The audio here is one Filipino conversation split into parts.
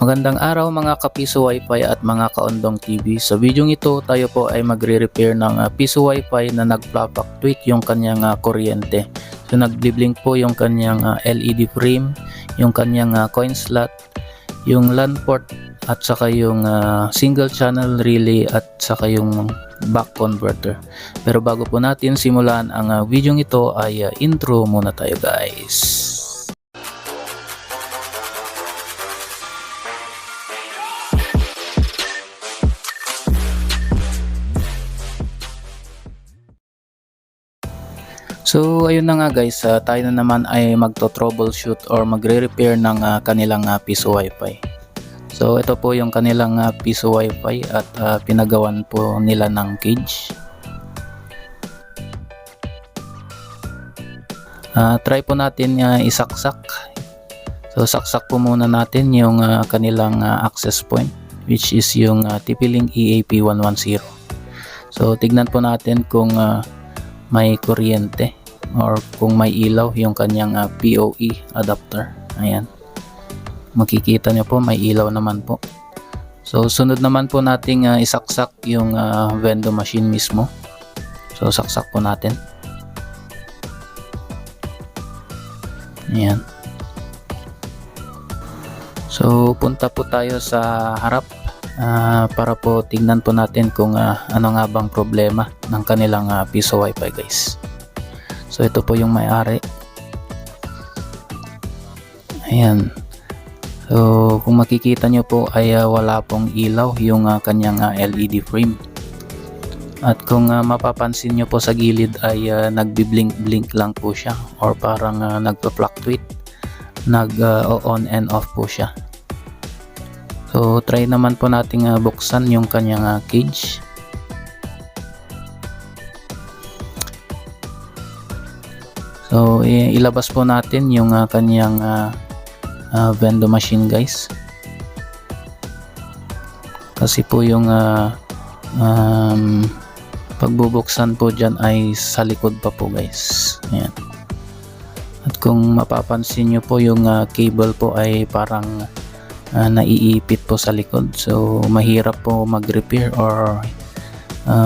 Magandang araw mga kapiso wifi at mga kaondong TV. Sa video ito tayo po ay magre-repair ng ah, piso wifi na nag-fluctuate yung kanyang ah, kuryente. So nagbi-blink po yung kanyang ah, LED frame, yung kanyang coin slot, yung LAN port at saka yung single channel relay at saka yung back converter. Pero bago po natin simulan ang ah, video ito ay intro muna tayo guys. So ayun na nga guys, ah, tayo na naman ay magto-troubleshoot or magre-repair ng ah, kanilang ah, piso wifi. So ito po yung kanilang ah, piso wifi at ah, pinagawan po nila ng cage. Ah, try po natin ah, isaksak. So saksak po muna natin yung ah, kanilang ah, access point which is yung ah, TP-Link EAP110. So tignan po natin kung ah, may kuryente or kung may ilaw yung kanyang ah, PoE adapter. Ayan. Makikita nyo po may ilaw naman po. So sunod naman po nating ah, isaksak yung ah, vending machine mismo. So saksak po natin. Ayan. So punta po tayo sa harap ah, para po tingnan po natin kung ah, ano nga bang problema ng kanilang ah, piso wifi guys. So ito po yung may-ari. Ayan. So kung makikita nyo po ay ah, wala pong ilaw yung ah, kanyang ah, LED frame. At kung ah, mapapansin nyo po sa gilid ay ah, nagbi-blink-blink lang po siya or parang uh, nagpa-fluctuate. Nag-on and off po siya. So try naman po nating ah, buksan yung kanyang ah, cage. So ilabas po natin yung ah, kanyang uh, vendo machine guys. Kasi po yung ah, um, pagbubuksan po dyan ay sa likod pa po guys. Ayan. At kung mapapansin nyo po yung ah, cable po ay parang ah, naiipit po sa likod. So mahirap po mag-repair or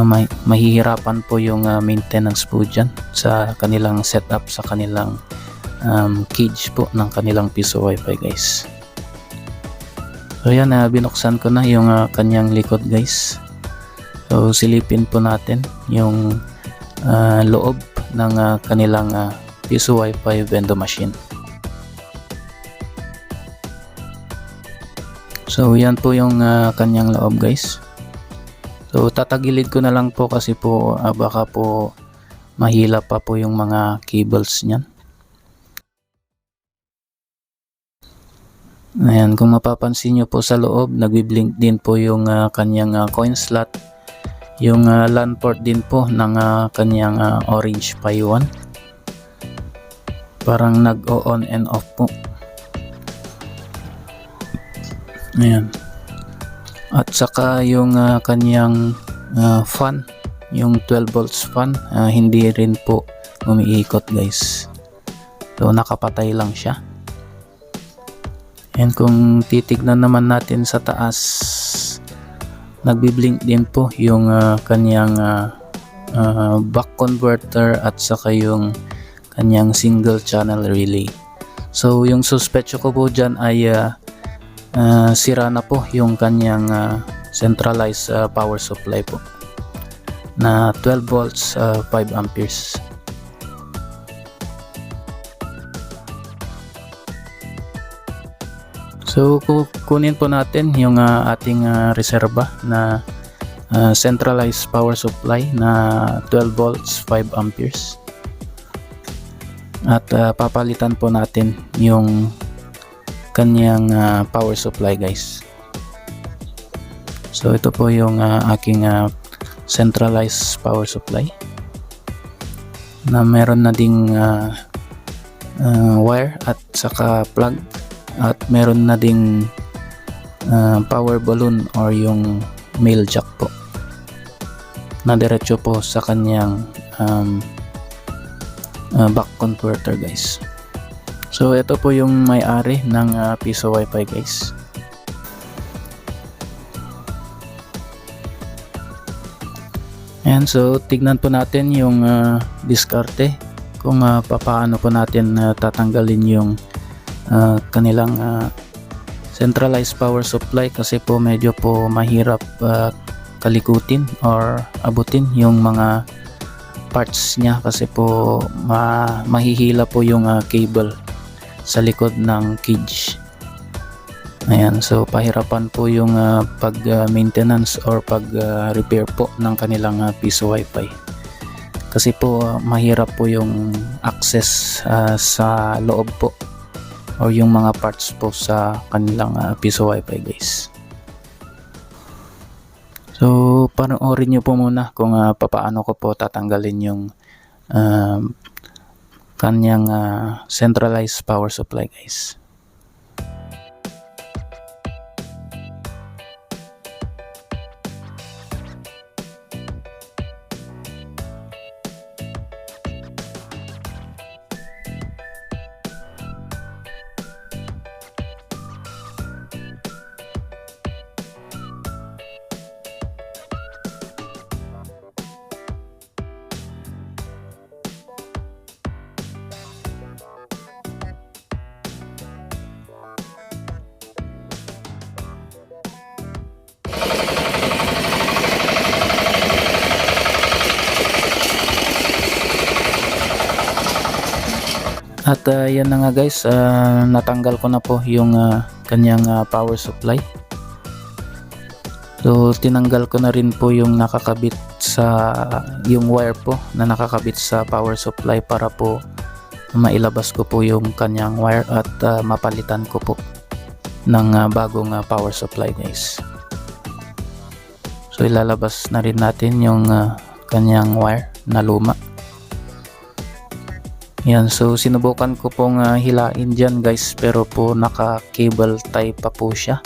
may, mahihirapan po yung ah, maintenance po dyan sa kanilang setup sa kanilang um, cage po ng kanilang piso wifi guys. So yan, ah, binuksan ko na yung ah, kanyang likod guys. So silipin po natin yung ah, loob ng ah, kanilang ah, piso wifi vending machine. So yan po yung ah, kanyang loob guys. So tatagilid ko na lang po kasi po ah, baka po mahila pa po yung mga cables niyan. Ayan, kung mapapansin nyo po sa loob, nagbi-blink din po yung ah, kanyang ah, coin slot. Yung ah, LAN port din po ng ah, kanyang ah, orange Pi 1. Parang nag-on and off po. Ayan. At saka yung ah, kanyang ah, fan, yung 12 volts fan, ah, hindi rin po umiikot guys. So nakapatay lang siya. And kung titignan naman natin sa taas, nagbi-blink din po yung ah, kanyang ah, ah, back converter at saka yung kanyang single channel relay. So yung suspecho ko po dyan ay ah, ah, sira na po yung kanyang ah, centralized ah, power supply po na 12 volts ah, 5 amperes. So ku- kunin po natin yung ah, ating ah, reserba na ah, centralized power supply na 12 volts 5 amperes. At ah, papalitan po natin yung kanyang ah, power supply guys. So ito po yung ah, aking ah, centralized power supply na meron na ding ah, ah, wire at saka plug at meron na ding ah, power balloon or yung male jack po na diretso po sa kanyang um, ah, back converter guys So ito po yung may-ari ng uh, Piso Wi-Fi guys. And so tignan po natin yung uh, diskarte kung uh, papaano po natin uh, tatanggalin yung uh, kanilang uh, centralized power supply kasi po medyo po mahirap uh, kalikutin or abutin yung mga parts niya kasi po ma mahihila po yung uh, cable sa likod ng cage. Ayan, so pahirapan po yung ah, pag-maintenance or pag-repair po ng kanilang ah, piso wifi. Kasi po ah, mahirap po yung access ah, sa loob po or yung mga parts po sa kanilang ah, piso wifi guys. So, panoorin nyo po muna kung ah, papaano ko po tatanggalin yung um, kanyang ah, centralized power supply guys. At ah, yan na nga guys, ah, natanggal ko na po yung ah, kanyang ah, power supply. So tinanggal ko na rin po yung nakakabit sa yung wire po na nakakabit sa power supply para po mailabas ko po yung kanyang wire at ah, mapalitan ko po ng ah, bagong ah, power supply guys. So ilalabas na rin natin yung ah, kanyang wire na luma. Yan, so sinubukan ko pong ah, hilain dyan guys pero po naka cable tie pa po siya.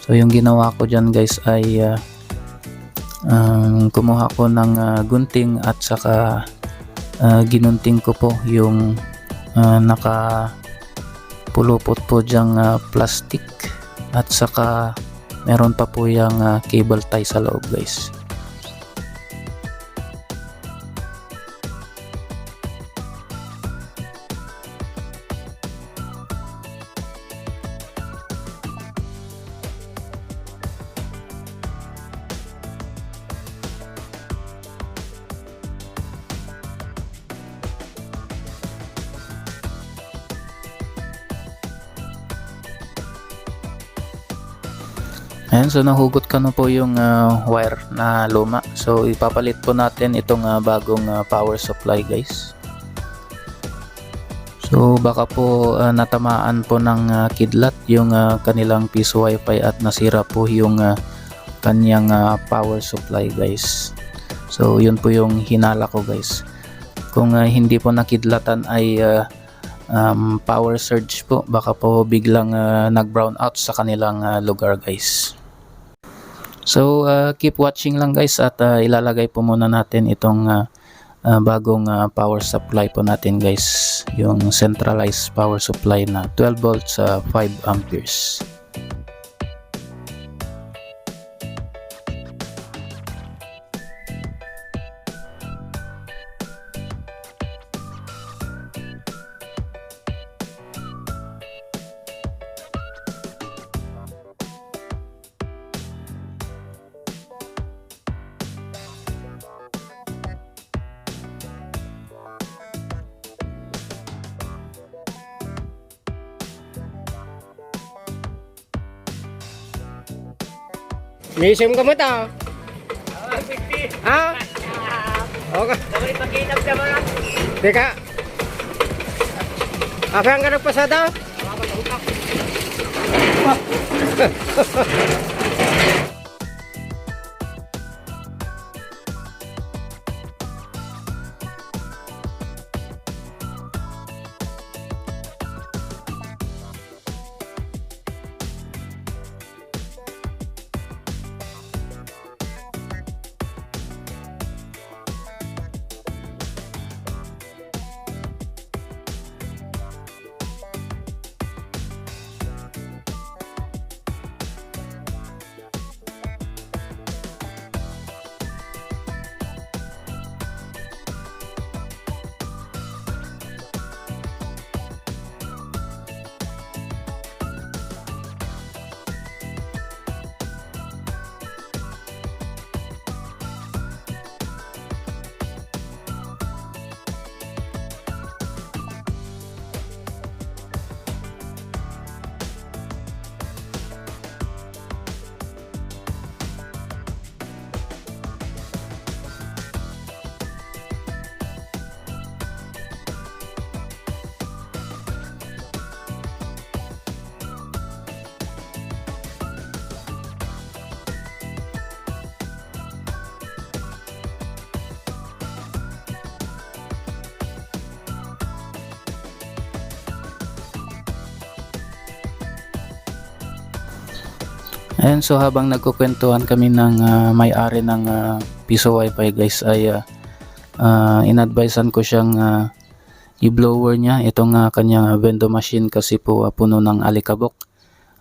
So yung ginawa ko dyan guys ay ah, um, kumuha ko ng ah, gunting at saka ah, ginunting ko po yung ah, naka pulupot po dyang ah, plastic at saka meron pa po yung ah, cable tie sa loob guys. Ayan, so nahugot ka na po yung ah, wire na luma. So ipapalit po natin itong ah, bagong ah, power supply guys. So baka po ah, natamaan po ng ah, kidlat yung ah, kanilang piso wifi at nasira po yung ah, kanyang ah, power supply guys. So yun po yung hinala ko guys. Kung ah, hindi po nakidlatan ay ah, um, power surge po baka po biglang ah, nag brown out sa kanilang ah, lugar guys. So uh, keep watching lang guys at uh, ilalagay po muna natin itong uh, uh, bagong uh, power supply po natin guys yung centralized power supply na 12 volts uh, 5 amperes. Misim ka mo ta. Ha? Okay. Teka. Apa yang kada pasada? Ayan, so habang nagkukwentuhan kami ng ah, may-ari ng ah, piso wifi guys ay uh, inadvisean ko siyang ah, i-blower niya itong ah, kanyang vendo machine kasi po ah, puno ng alikabok.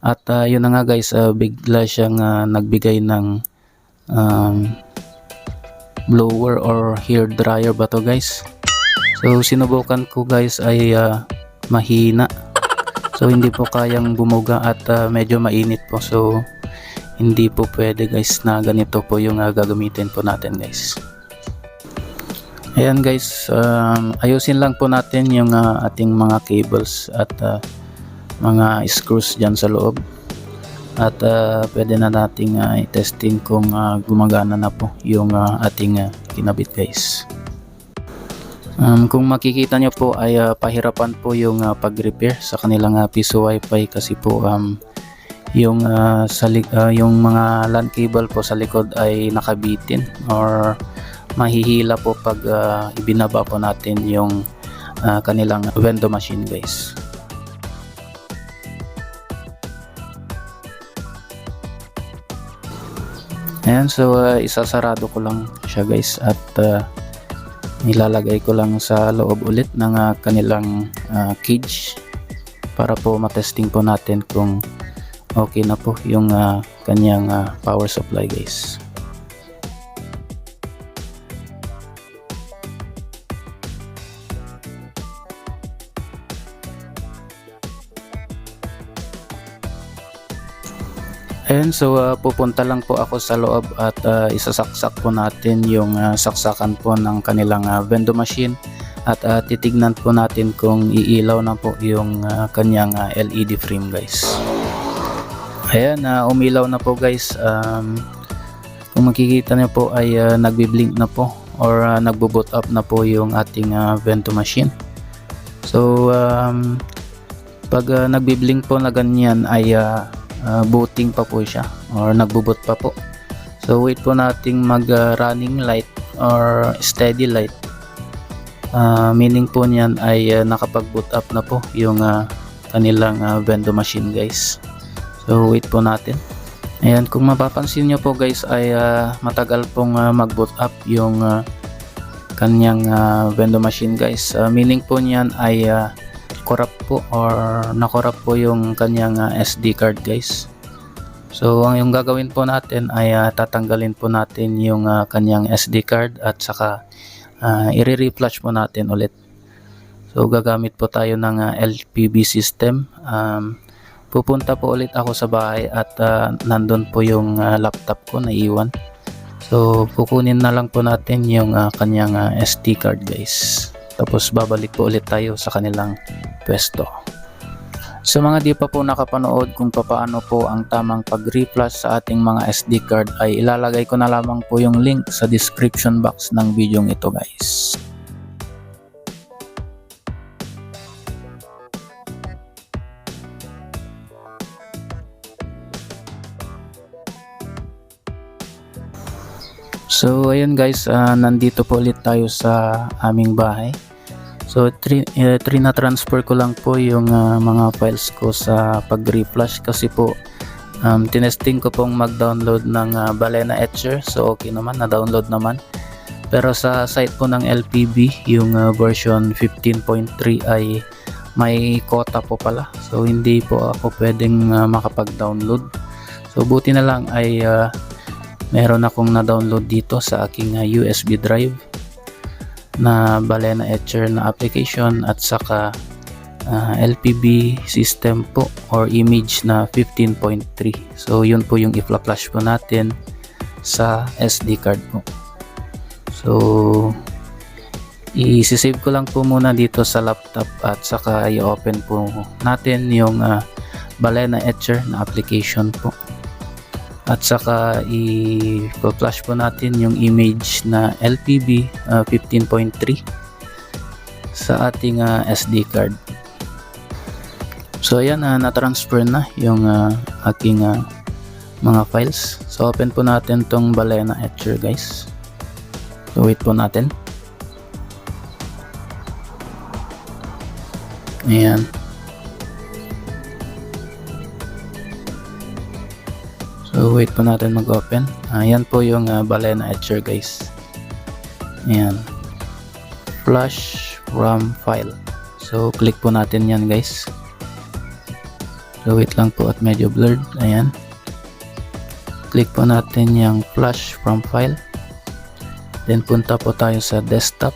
At ah, yun na nga guys, ah, bigla siyang ah, nagbigay ng um, blower or hair dryer ba to guys. So sinubukan ko guys ay ah, mahina. So hindi po kayang bumuga at ah, medyo mainit po. So hindi po pwede guys na ganito po yung ah, gagamitin po natin guys. Ayan guys, um, ayusin lang po natin yung ah, ating mga cables at ah, mga screws dyan sa loob. At ah, pwede na nating ah, i-testing kung ah, gumagana na po yung ah, ating ah, kinabit guys. Um, kung makikita nyo po ay ah, pahirapan po yung ah, pag-repair sa kanilang uh, piso wifi kasi po um, yung ah, sa ah, yung mga LAN cable po sa likod ay nakabitin or mahihila po pag ah, ibinaba po natin yung ah, kanilang vendo machine guys. Ayan, so ah, isasarado ko lang siya guys at ah, nilalagay ko lang sa loob ulit ng ah, kanilang ah, cage para po matesting po natin kung okay na po yung ah, kanyang ah, power supply guys. Ayan, so ah, pupunta lang po ako sa loob at ah, isasaksak po natin yung ah, saksakan po ng kanilang ah, vendo machine at ah, titignan po natin kung iilaw na po yung ah, kanyang ah, LED frame guys. Ayan, ah, umilaw na po guys. Um, kung makikita niyo po ay ah, nagbi-blink na po or uh, nagbo-boot up na po yung ating ah, vento machine. So, um, pag uh, nagbi-blink po na ganyan ay ah, uh, booting pa po siya or nagbo-boot pa po. So wait po nating mag uh, running light or steady light. Uh, meaning po niyan ay uh, nakapag-boot up na po yung uh, kanilang uh, vendo machine guys. So wait po natin. Ayan, kung mapapansin nyo po guys ay uh, matagal pong uh, mag-boot up yung uh, kanyang uh, vendo machine guys. Uh, meaning po niyan ay uh, corrupt po or na-corrupt po yung kanyang ah, SD card guys. So ang yung gagawin po natin ay ah, tatanggalin po natin yung ah, kanyang SD card at saka uh, i-reflash po natin ulit. So gagamit po tayo ng ah, LPB system. Um, pupunta po ulit ako sa bahay at ah, nandun po yung ah, laptop ko na iwan. So kukunin na lang po natin yung ah, kanyang ah, SD card guys. Tapos babalik po ulit tayo sa kanilang pwesto. Sa mga di pa po nakapanood kung papaano po ang tamang pag-reflash sa ating mga SD card ay ilalagay ko na lamang po yung link sa description box ng video ito guys. So ayun guys, ah, nandito po ulit tayo sa aming bahay. So tri, eh, trina-transfer ko lang po yung ah, mga files ko sa pag-reflash kasi po um, tinesting ko pong mag-download ng ah, Balena Etcher. So okay naman, na-download naman. Pero sa site po ng LPB, yung ah, version 15.3 ay may quota po pala. So hindi po ako pwedeng ah, makapag-download. So buti na lang ay ah, meron akong na-download dito sa aking uh, USB drive na Balena Etcher na application at saka uh, LPB system po or image na 15.3 so yun po yung i-flash po natin sa SD card po. So i-save ko lang po muna dito sa laptop at saka i-open po natin yung uh, Balena Etcher na application po at saka i-flash po natin yung image na LPB uh, 15.3 sa ating uh, SD card. So ayan uh, na-transfer na yung uh, aking uh, mga files. So open po natin tong Balena Etcher guys. So wait po natin. Ayan So wait po natin mag-open. Ayan po yung uh, Balena Etcher guys. Ayan. Flash RAM file. So click po natin yan guys. So wait lang po at medyo blurred. Ayan. Click po natin yung flash from file. Then punta po tayo sa desktop.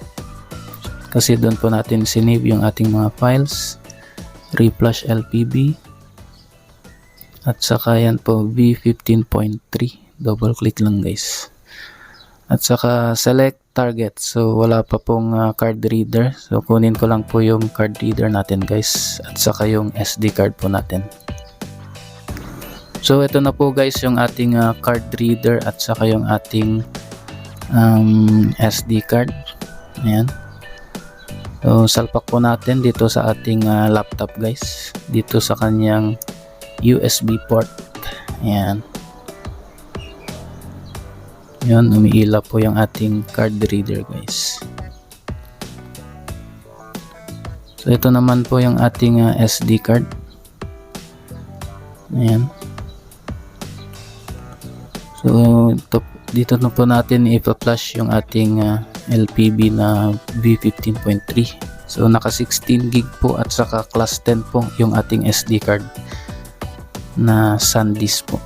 Kasi doon po natin sinave yung ating mga files. Reflash LPB. At saka yan po V15.3. Double click lang guys. At saka select target. So wala pa pong uh, card reader. So kunin ko lang po yung card reader natin guys. At saka yung SD card po natin. So ito na po guys yung ating uh, card reader at saka yung ating um, SD card. Ayan. So salpak po natin dito sa ating uh, laptop guys. Dito sa kanyang USB port. Ayan. Yun, umiila po yung ating card reader guys. So ito naman po yung ating uh, SD card. Ayan. So ito, dito na po natin i-flash yung ating uh, LPB na V15.3. So naka 16 gig po at saka class 10 po yung ating SD card na SanDisk po.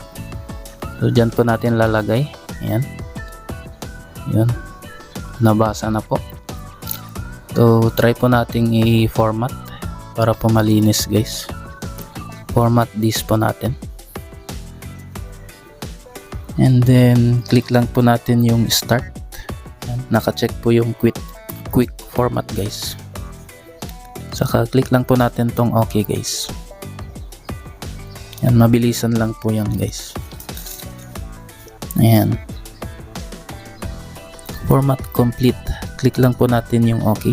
So dyan po natin lalagay. Ayan. Yun. Nabasa na po. So try po nating i-format para po malinis guys. Format disk po natin. And then click lang po natin yung start. Naka-check po yung quick quick format guys. Saka click lang po natin tong okay guys. Yan, mabilisan lang po yan guys. Ayan. Format complete. Click lang po natin yung okay.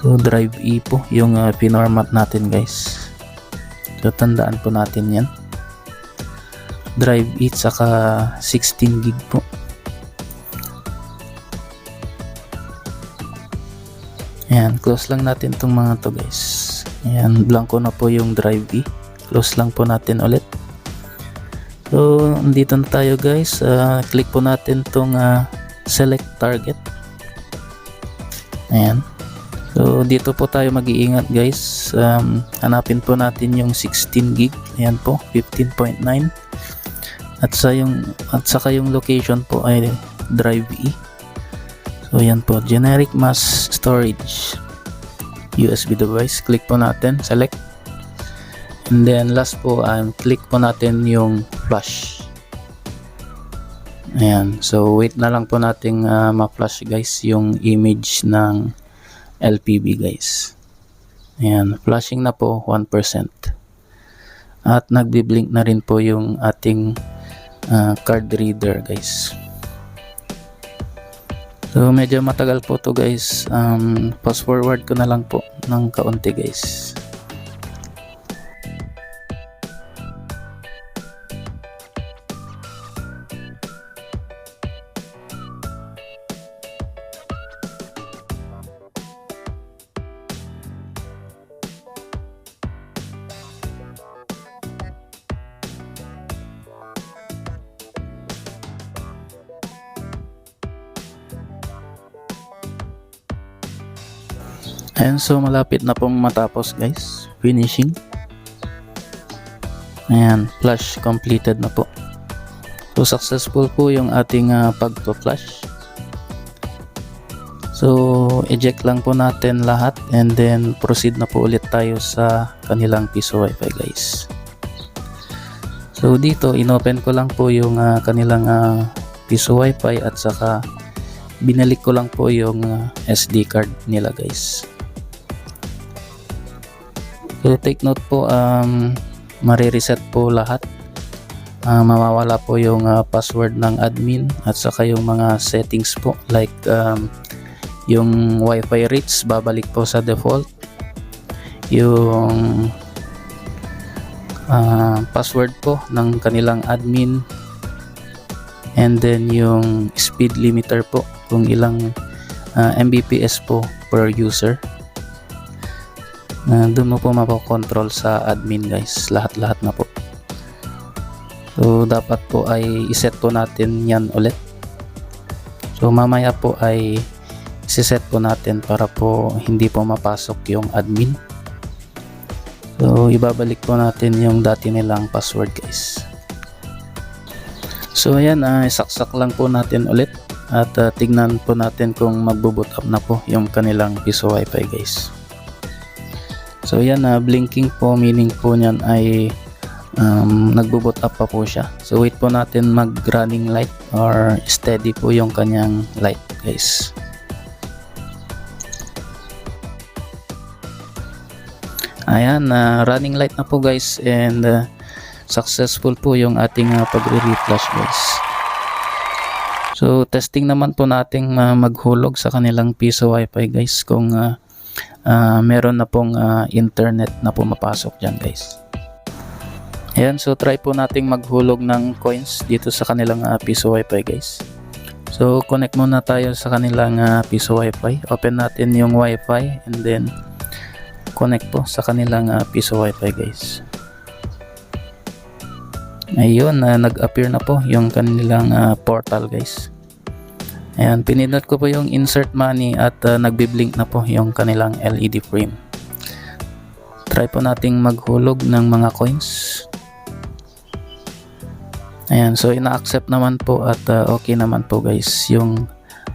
So drive E po yung uh, pinormat natin guys. So tandaan po natin yan. Drive E saka 16 gig po. Ayan, close lang natin itong mga to guys. Ayan, blanco na po yung drive E. Close lang po natin ulit. So, andito na tayo guys. Uh, click po natin itong uh, select target. Ayan. So, dito po tayo mag-iingat guys. Um, hanapin po natin yung 16 gig. Ayan po, 15.9. At sa yung at saka yung location po ay drive E. So yan po, generic mass storage USB device. Click po natin, select. And then last po, um, click po natin yung flash. Ayan, so wait na lang po nating uh, ma-flash guys yung image ng LPB guys. Ayan, flashing na po 1%. At nagbi-blink na rin po yung ating uh, card reader guys. So medyo matagal po to guys. Um, fast forward ko na lang po ng kaunti guys. So malapit na pong matapos guys. Finishing. Ayan, flash completed na po. So successful po yung ating uh, pagpa-flash. So eject lang po natin lahat and then proceed na po ulit tayo sa kanilang piso wifi guys. So dito inopen ko lang po yung uh, kanilang uh, piso wifi at saka binalik ko lang po yung uh, SD card nila guys. So take note po um marireset po lahat. Uh, mawawala po yung uh, password ng admin at saka yung mga settings po like um, yung wifi rates babalik po sa default. Yung uh, password po ng kanilang admin and then yung speed limiter po kung ilang uh, Mbps po per user Uh, doon mo po mapokontrol sa admin guys. Lahat-lahat na po. So dapat po ay iset po natin yan ulit. So mamaya po ay siset po natin para po hindi po mapasok yung admin. So ibabalik po natin yung dati nilang password guys. So ayan, uh, saksak lang po natin ulit at uh, tignan po natin kung magbo-boot up na po yung kanilang piso wifi guys. So yan, uh, blinking po meaning po niyan ay um, nagbo-boot up pa po siya. So wait po natin mag running light or steady po yung kanyang light guys. Ayan, uh, running light na po guys and uh, successful po yung ating uh, pagre-reflash guys. So testing naman po nating uh, maghulog sa kanilang piso wifi guys kung uh, uh, meron na pong uh, internet na pumapasok dyan guys. Ayan, so try po nating maghulog ng coins dito sa kanilang uh, piso wifi guys. So connect muna tayo sa kanilang uh, piso wifi. Open natin yung wifi and then connect po sa kanilang uh, piso wifi guys. Ayun, uh, nag-appear na po yung kanilang uh, portal guys. Ayan, pinindot ko po yung insert money at uh, nagbiblink na po yung kanilang LED frame. Try po nating maghulog ng mga coins. Ayan, so ina-accept naman po at uh, okay naman po guys yung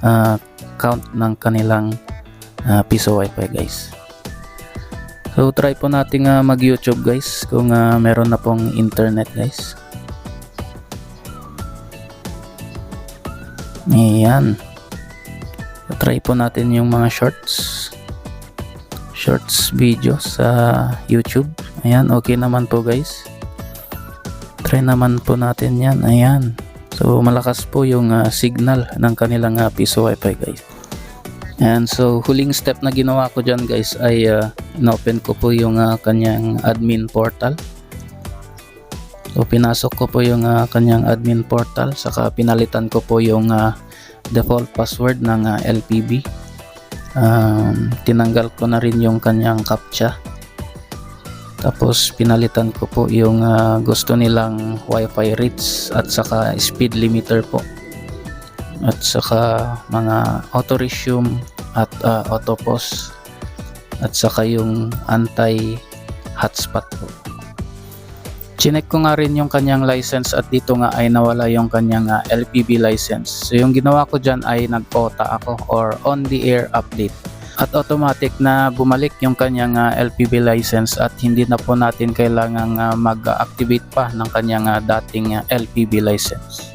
uh, count ng kanilang uh, piso wifi guys. So try po nating uh, mag YouTube guys kung uh, meron na pong internet guys. Ayan. Try po natin yung mga shorts. Shorts video sa YouTube. Ayan, okay naman po guys. Try naman po natin yan. Ayan. So malakas po yung uh, signal ng kanilang uh, piso wifi guys. And so huling step na ginawa ko dyan guys ay uh, inopen ko po yung uh, kanyang admin portal. So pinasok ko po yung uh, kanyang admin portal saka pinalitan ko po yung uh, default password ng uh, LPB. Um, tinanggal ko na rin yung kanyang captcha. Tapos pinalitan ko po yung uh, gusto nilang wifi rates at saka speed limiter po. At saka mga auto resume at uh, auto pause at saka yung anti hotspot po. Chinek ko nga rin yung kanyang license at dito nga ay nawala yung kanyang uh, LPB license. So yung ginawa ko dyan ay nag-OTA ako or on the air update. At automatic na bumalik yung kanyang uh, LPB license at hindi na po natin kailangang uh, mag-activate pa ng kanyang uh, dating uh, LPB license.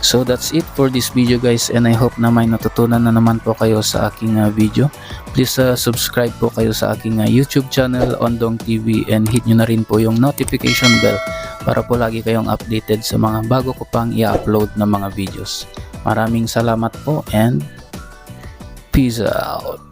So that's it for this video guys and I hope na may natutunan na naman po kayo sa aking uh, video. Please uh, subscribe po kayo sa aking uh, YouTube channel Ondong TV and hit nyo na rin po yung notification bell para po lagi kayong updated sa mga bago ko pang i-upload na mga videos. Maraming salamat po and peace out.